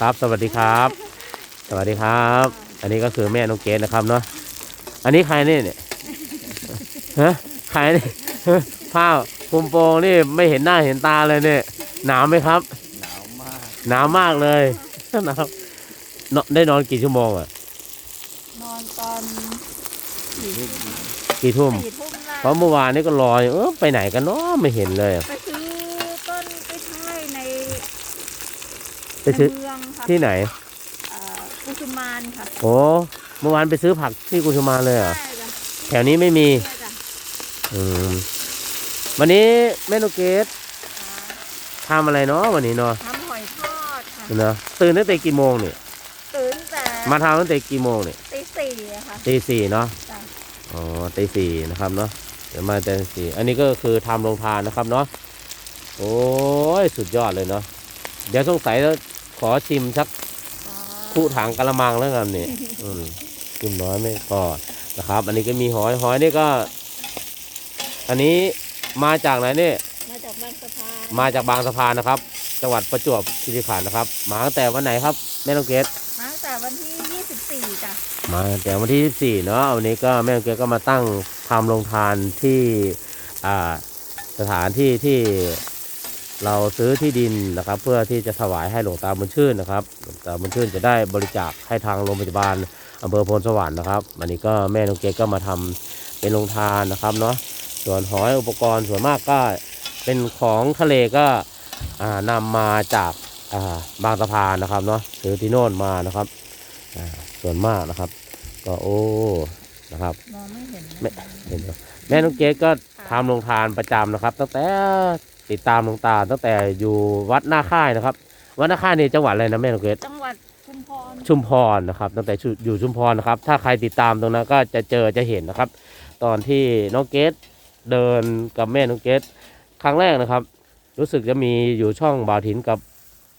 ครับสวัสดีครับ สวัสดีครับ อันนี้ก็คือแม่น้องเกดนะครับเนาะอันนี้ใครเนี่ยเนี่ยฮะใครเนี่ยฮะผ้าคลุมโปงนี่ไม่เห็นหน้าเห็นตาเลยเนี่ยหนาวไหมครับ หนาวมากหนาวมากเลยหนาวนอนได้นอนกี่ชั่วโมงอะนอนตอนสี่ทุ่มกี่ทุ่มสี่ทุ่มนะเพราะเมื่อวานนี้ก็รออยู่เออไปไหนกันเนาะไม่เห็นเลยไปซื้อต้นกล้วยไม้ใน ไป ซื้อ ในเมืองค่ะที่ไหน เอ่อกุสุมานค่ะโอ้เมื่อวานไปซื้อผักที่กุชมาเลยเหรอะ ใช่จ้ะแถวนี้ไม่มี ใช่จ้ะอืม วันนี้แม่นกเกดอ่าทำอะไรเนาะวันนี้เนาะทำหอยทอดค่ะเนาะตื่นตั้งแต่กี่โมงเนี่ยตื่นแต่มาทำตั้งแต่กี่โมงเนี่ยตีสี่อะค่ะตีสี่เนาะ จ้ะอ๋อตีสี่นะครับเนาะเดี๋ยวมาตีสี่อันนี้ก็คือทำโรงทานนะครับเนาะโอ้ยสุดยอดเลยเนาะเดี๋ยวสงสัยจะ ขอชิมสักอ่าคู่ถังกะละมังแล้วกันเนี่ยอืมชิมน้อยไม่พอนะครับ อันนี้ก็มีหอยหอยนี่ก็ อันนี้มาจากไหนเนี่ยมาจากบางสะพานมาจากบางสะพานนะครับ จังหวัดประจวบคีรีขันธ์นะครับ มาตั้งแต่วันไหนครับแม่น้องเกดมาตั้งแต่วันที่ยี่สิบสี่จ้ะมาตั้งแต่วันที่ 24 เนาะวันนี้ก็แม่น้องเกดก็มาตั้งทำโรงทานที่อ่าสถานที่ที่ เราซื้อที่ดินนะครับ เพื่อที่จะถวายให้หลวงตาบุญชื่นนะครับหลวงตาบุญชื่นจะได้บริจาคให้ทางโรงพยาบาลอำเภอโพนสวรรค์นะครับวันนี้ก็แม่น้องเกดก็มาทำเป็นโรงทานนะครับเนาะส่วนหอยอุปกรณ์ส่วนมากก็เป็นของทะเลก็อ่านำมาจากอ่าบางสะพานนะครับเนาะซื้อที่โน่นมานะครับอ่าส่วนมากนะครับ ก็โอ้นะครับมองไม่เห็นนะไม่เห็นไหมแม่น้องเกดก็ทำโรงทานประจำนะครับ ตั้งแต่ ติดตามหลวงตาตั้งแต่อยู่วัดหน้าค่ายนะครับ วัดหน้าค่ายนี่จังหวัดอะไรนะแม่น้องเกดจังหวัดชุมพรชุมพรนะครับตั้งแต่ชุอยู่ชุมพรนะครับ ถ้าใครติดตามตรงนั้นก็จะเจอจะเห็นนะครับ ตอนที่น้องเกดเดินกับแม่น้องเกดครั้งแรกนะครับ รู้สึกจะมีอยู่ช่องบ่าวถินกับ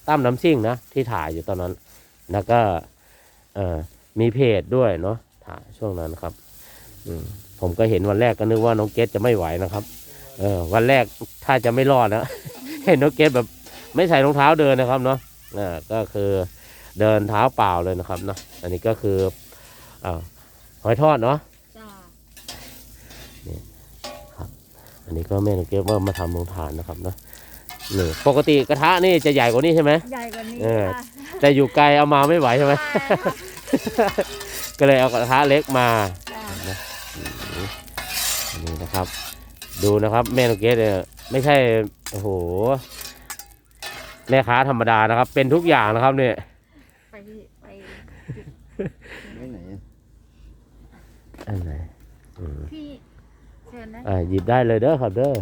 ตั้มน้ำซิ่งนะที่ถ่ายอยู่ตอนนั้น แล้วก็เอ่อมีเพจด้วยเนาะถ่ายช่วงนั้นครับอืมผมก็เห็นวันแรกก็นึกว่าน้องเกดจะไม่ไหวนะครับ เออ วันแรกถ้าจะไม่รอดนะเห็นน้องเกดแบบไม่ใส่รองเท้าเดินนะครับเนาะอ่าก็คือเดินเท้าเปล่าเลยนะครับเนาะอันนี้ก็คืออ่าหอยทอดเนาะจ้าอันนี้ก็แม่น้องเกดว่ามาทำโรงทานนะครับเนาะนี่ปกติกระทะนี่จะใหญ่กว่านี้ใช่ไหม ใหญ่กว่านี้เออ ค่ะแต่อยู่ไกลเอามาไม่ไหวใช่ไหมใช่ค่ะก็เลยเอากระทะเล็กมาจ้าอืมนี่นะครับ ดูนะครับ แม่น้องเกดเนี่ยไม่ใช่โอ้โหแม่ค้าธรรมดานะครับ เป็นทุกอย่างนะครับเนี่ยไปไปไม่ไหนอันไหนอืมพี่เชิญนะอ่าหยิบได้เลยเด้อครับเด้อ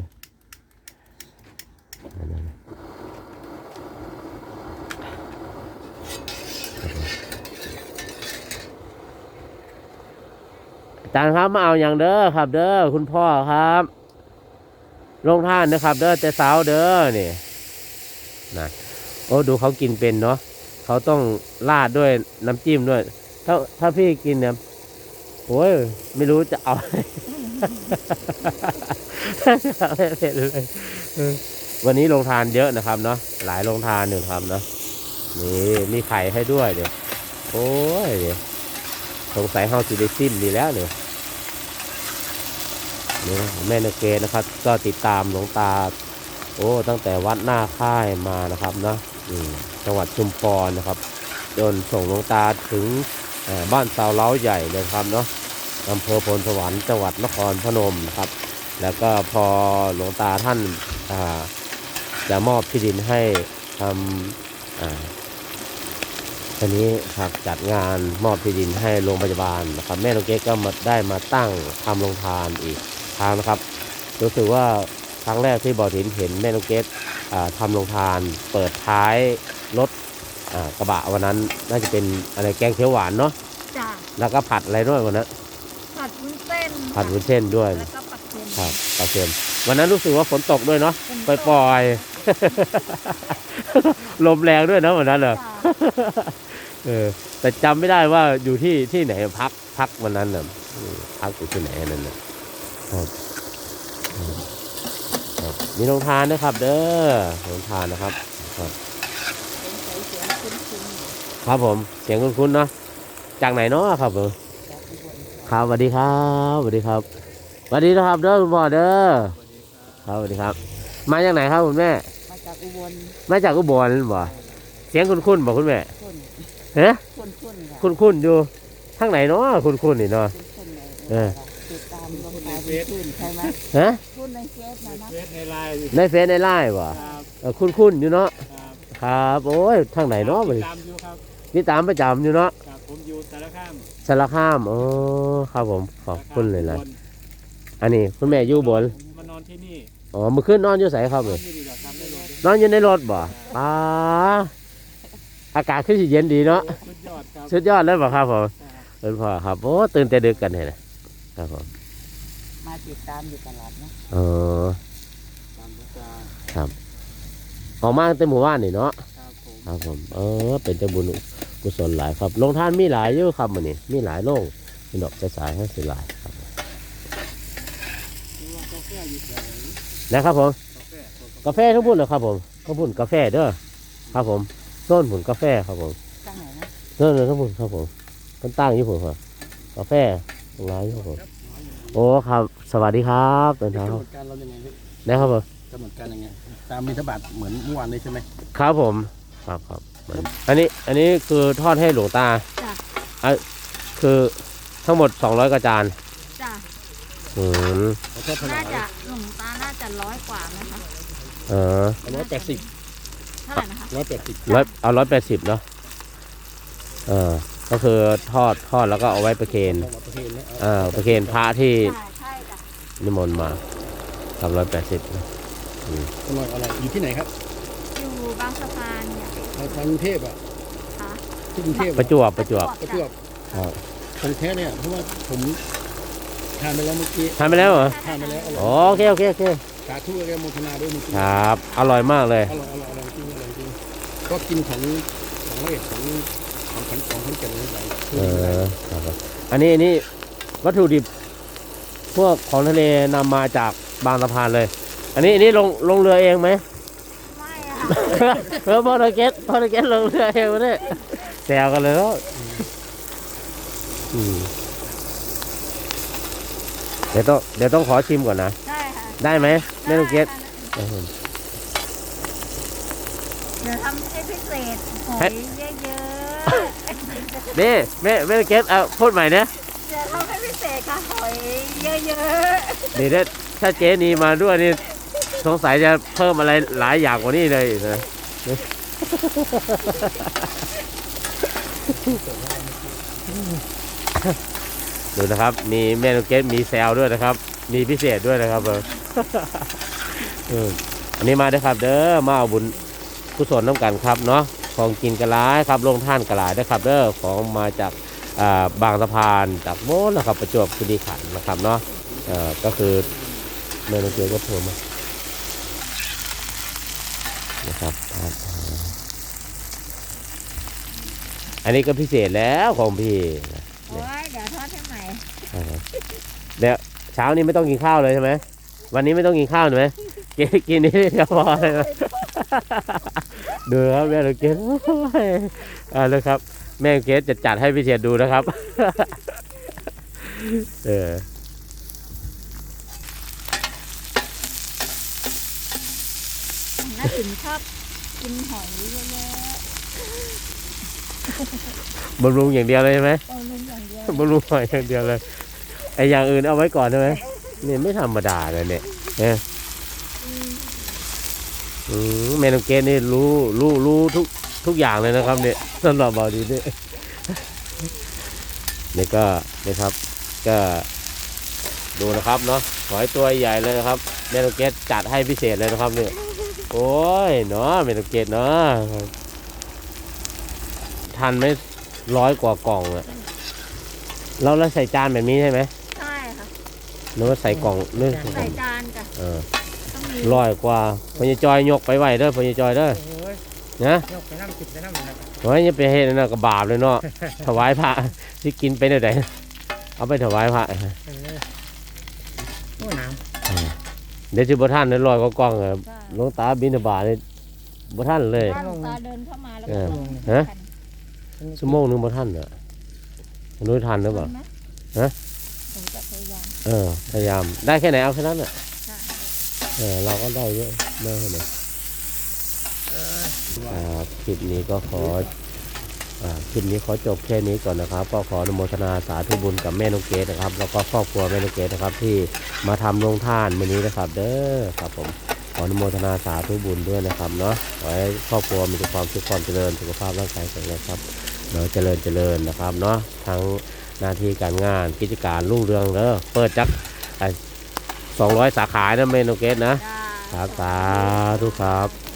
อันนั้นอาจารย์ครับมาเอาอย่างเด้อครับ เด้อคุณพ่อครับ ลงท่านนะครับ เด้อแต่สาวเด้อนี่นะโอ้ดูเขากินเป็นเนาะเขาต้องราดด้วยน้ำจิ้มด้วย ถ้าถ้าพี่กินเนี่ยโอ้ยไม่รู้จะเอาไม่เผ็ดเลยวันนี้ลงทานเยอะนะครับเนาะหลายลงทานอยู่นะครับเนาะนี่มีไข่ให้ด้วยเดี๋ยวโอ้ยเดี๋ยวสงสัยเฮาสิได้ซิมดีแล้วเนี่ย นี่แม่นเกนะครับ ก็ติดตามหลวงตา โอ้ตั้งแต่วัดหน้าค่ายมานะครับเนาะจังหวัดชุมพรนะครับจนส่งหลวงตาถึงบ้านสาวเล้าใหญ่เลยครับเนาะอำเภอพลสวรรค์จังหวัดนครพนมนะครับ แล้วก็พอหลวงตาท่านาจะมอบที่ดินให้ทำอ่าทีนี้ครับจัดงานมอบที่ดินให้โรงพยาบาลนะครับ แม่น้องเก๊กก็มาได้มาตั้งทำโรงทานอีก ทางนะครับ รู้สึกว่าครั้งแรกที่บอถินเห็นแม่น้องเก๊กอ่าทำโรงทาน เปิดท้ายรถอ่ากระบะวันนั้นน่าจะเป็นอะไรแกงเขียวหวานเนาะจ้าแล้วก็ผัดอะไรด้วยวันนั้นผัดวุ้นเส้นผัดวุ้นเส้นด้วยแล้วก็ปักเค็มครับปลาเค็มวันนั้นรู้สึกว่าฝนตกด้วยเนาะเป็นปล่อยๆลมแรงด้วยนะวันนั้นเหรอจ้าเออแต่จำไม่ได้ว่าอยู่ที่ที่ไหนพักพักวันนั้นน่ะอืมพักอยู่ที่ไหนอันนั่นน่ะ ครับอืมครับมีโรงทานนะครับ เด้อโรงทานนะครับสงสัยเสียงคุ้นครับผมเสียงคุ้นๆเนาะจากไหนเนาะครับผมครับสวัสดีครับสวัสดีครับสวัสดีนะครับเด้อคุณพ่อเด้อครับสวัสดีครับ มาจากไหนครับคุณแม่ มาจากอุบลมาจากอุบลบ่เสียงคุ้นๆบ่คุณแม่คนเฮ้คนคนค่ะคุ้นๆอยู่ทางไหนเนาะคุ้นๆนี่เนาะคนคนไหนเออ ติดตามลงตาเป็นขึ้นใช่ไหมฮะพูดในเฟซนะนะเฟซในไลน์ในเฟซในไลน์บ่ครับเออคุ้นๆอยู่เนาะครับครับโอ้ยทางไหนเนาะบ่ตินี่ดตามอยู่ครับนี่ตามประจำอยู่เนาะครับผมอยู่สารคามสารคามอ๋อครับผมขอบคุณเลยสานะรคามอันนี้คุณแม่อยู่บนมานอนที่นี่อ๋อเมื่อคืนนอนอยู่ไสครับนอเอ้นยที่นี่เหรอครับไม่รู้นอนอยู่ในรถบ่อ่าอากาศคือสิเย็นดีเนาะสุดยอดครับสุดยอดเลยบ่ครับผมครับเอิ้นพ่อครับโอ้ตื่นแต่ดึกกันเห็นนะครับผมมา ติดตามอยู่ตลอดนะเออตามลูกตาออกมาตั้งแต่หมู่บ้านนี่เนาะครับผมครับผม เออ เป็นเจ้าบุญกุศลหลายครับลงทานมีหลายอยู่ครับมื้อนี้มีหลายโรงมีดอกสายๆให้สิหลายครับนี่ว่ากาแฟอยู่แถวไหนนะครับผมกาแฟกาแฟทั้งพุ่นนะครับผมทั้งพุ่นกาแฟเด้อครับผมโน่นผุนกาแฟครับผมตั้งไหนนะโน่นทั้งพุ่นครับผมต้นตั้งอยู่ผมครับกาแฟตรงร้านอยู่ครับผมโอ้ครับ สวัสดีครับตอนกำเช้าหนดการเรายังไงพี่นะครับผมกำหนดการยังไง ตามมิถบาทเหมือนเมื่อวานนี้ใช่ไหมครับผม ครับครับเหมือนอันนี้อันนี้คือทอดให้หลวงตาจ้ะอะคือทั้งหมด 200กระจานจ้ะอืมขอโทษถวาน่ายจะหลวงตาน่าจะร้อยกว่าไหมคะเออร้อยแปดสิบเท่าไหร่นะคะร้อยแปดสิบร้อยเอาร้อยแปดสิบเนาะเออ ก็คือทอดทอดแล้วก็เอาไว้ประเคนร้อยประเทศนะเออประเคนพระที่ใช่ใช่จ้ะนิมนต์มาทำร้อยแปดสิบอร่อยอะไรอยู่ที่ไหนครับอยู่บางสะพานเนี่ยทางกรุงเทพอะค่ะที่กรุงเทพประจวบประจวบประจวบครับของแท้เนี่ยเพราะว่าผมทานไปแล้วเมื่อกี้ทานไปแล้วเหรอทานไปแล้วอร่อยอ๋อโอเคโอเคโอเคสาธุเลยโมทนาด้วยเมื่อกี้ครับ อร่อยมากเลยอร่อยอร่อยอร่อยจริงอร่อยจริงก็กินของของละเอียดของ ของขันของขันเก่งเลยหลายเออครับผมอันนี้อันนี้วัตถุดิบพวกของทะเลนำมาจากบางสะพานเลย อันนี้อันนี้ลงลงเรือเองไหม ไม่อะเออพอตะเก็ตพอตะเก็ตลงเรือเองมาเนี่ยแซวกันเลยแล้วอืมเดี๋ยวต้องเดี๋ยวต้องขอชิมก่อนนะ ได้ค่ะได้ไหมแม่ลูกเก็ตได้ค่ะเดี๋ยวทำให้พิเศษหอยเยอะๆนี่แม่แม่ลูกเก็ตเอาพูดใหม่เนี่ยเดี๋ยวทำให้พิเศษค่ะหอยเยอะนี่ถ้าถ้าเจ๊นีมาด้วยนี่สงสัยจะเพิ่มอะไรหลายอย่างกว่านี้เลยนะดูนะครับ มีแม่ลูกเกดมีแซลด้วยนะครับ มีพิเศษด้วยนะครับเออเอออันนี้มาเด้อครับ เด้อมาเอาบุญ กุศลน้ำกันครับเนาะของกินกระไรครับลงท่านกระไรเด้อครับเด้อของมาจากอ่าบางสะพานจากโน้นนะครับประจวบคีรีขันธ์นะครับเนาะเอ่อก็คือแม่ลูกเกดก็โทรมานะครับครับอันนี้ก็พิเศษแล้วของพี่ๆโอ้ยเดี๋ยวทอดให้ใหม่อ่าเดี๋ยวเช้านี้ไม่ต้องกินข้าวเลยใช่ไหมวันนี้ไม่ต้องกินข้าวใช่ไหมกินกินนี่เดียวพอเลยนะ ดูครับแม่ลูกเกดอ่าเลยครับ แม่ลูกเกดจะจัดให้พิเศษดูนะครับ เออน้าถึงชอบกินหอยเยอะบำรุงอย่างเดียวเลยใช่ไหมๆเอาเล่นอย่างเดียวบำรุงหอยอย่างเดียวเลยไออย่างอื่นเอาไว้ก่อนใช่ไหมเนี่ยไม่ธรรมดาเลยเนี่ยเนี่ย อืมแม่ลูกเกดนี่รู้รู้รู้ทุกทุกอย่างเลยนะครับ เนี่ยสำหรับบอดีนี่นี่ก็นะครับ ก็ดูนะครับเนาะหอยตัวใหญ่เลยนะครับเมนูเกตจัดให้พิเศษเลยนะครับเนี่ยโอ้ยเนาะเมนูเกตเนาะทันไหม่ร้อยกว่ากล่องอะเราเราใส่จานแบบนี้ใช่ไหมใช่ค่ะหรือว่าใส่กล่องนึกใส่จานจ้ะเออ ต้องมีร้อยกว่าพญจอยยกไปไหวเด้อพญจอยเด้อโอ้ยนะยกไปน้ำจิบไปน้ำเลยนะครับโอ้ยอย่าไปเฮ็ดนั่นนะก็บาปเลยเนาะถวายพระที่กินไปเดี๋ยวไหนเอาไปถวายพระเออโอ้หนาวเดี๋ยวจะบ่ท่านได้ลอยก็กล้องอะใช่หลวงตาบินบาตนี่บ่ท่านเลยถ้าหลวงตาเดินเข้ามาแล้วเอก็อลงฮะกันชั่วโมงหนึงบ่ทันเหรอนุ้ยทันหรือเปล่านะฮะผมจะพยายามเออพยายามได้แค่ไหนเอาแค่นั้นอะค่ะ เออเราก็ได้เยอะได้แค่ไหนครับคลิปนี้ก็ขอคลิปนี้ขอจบแค่นี้ก่อนนะครับ ก็ขออนุโมทนาสาธุบุญกับแม่นกเกดนะครับ แล้วก็ครอบครัวแม่นกเกดนะครับ ที่มาทำโรงทานวันนี้นะครับ เด้อครับผมขออนุโมทนาสาธุบุญด้วยนะครับเนาะขอให้ครอบครัวมีแต่ความสุขความเจริญสุขภาพร่างกายแข็งแรงครับเนาะเจริญเจริญนะครับเนาะทั้งหน้าที่การงานกิจการรุ่งเรืองเด้อเปิดจัก สองร้อยสาขานะเมนูเกตนะจ้าครับสาธุครับ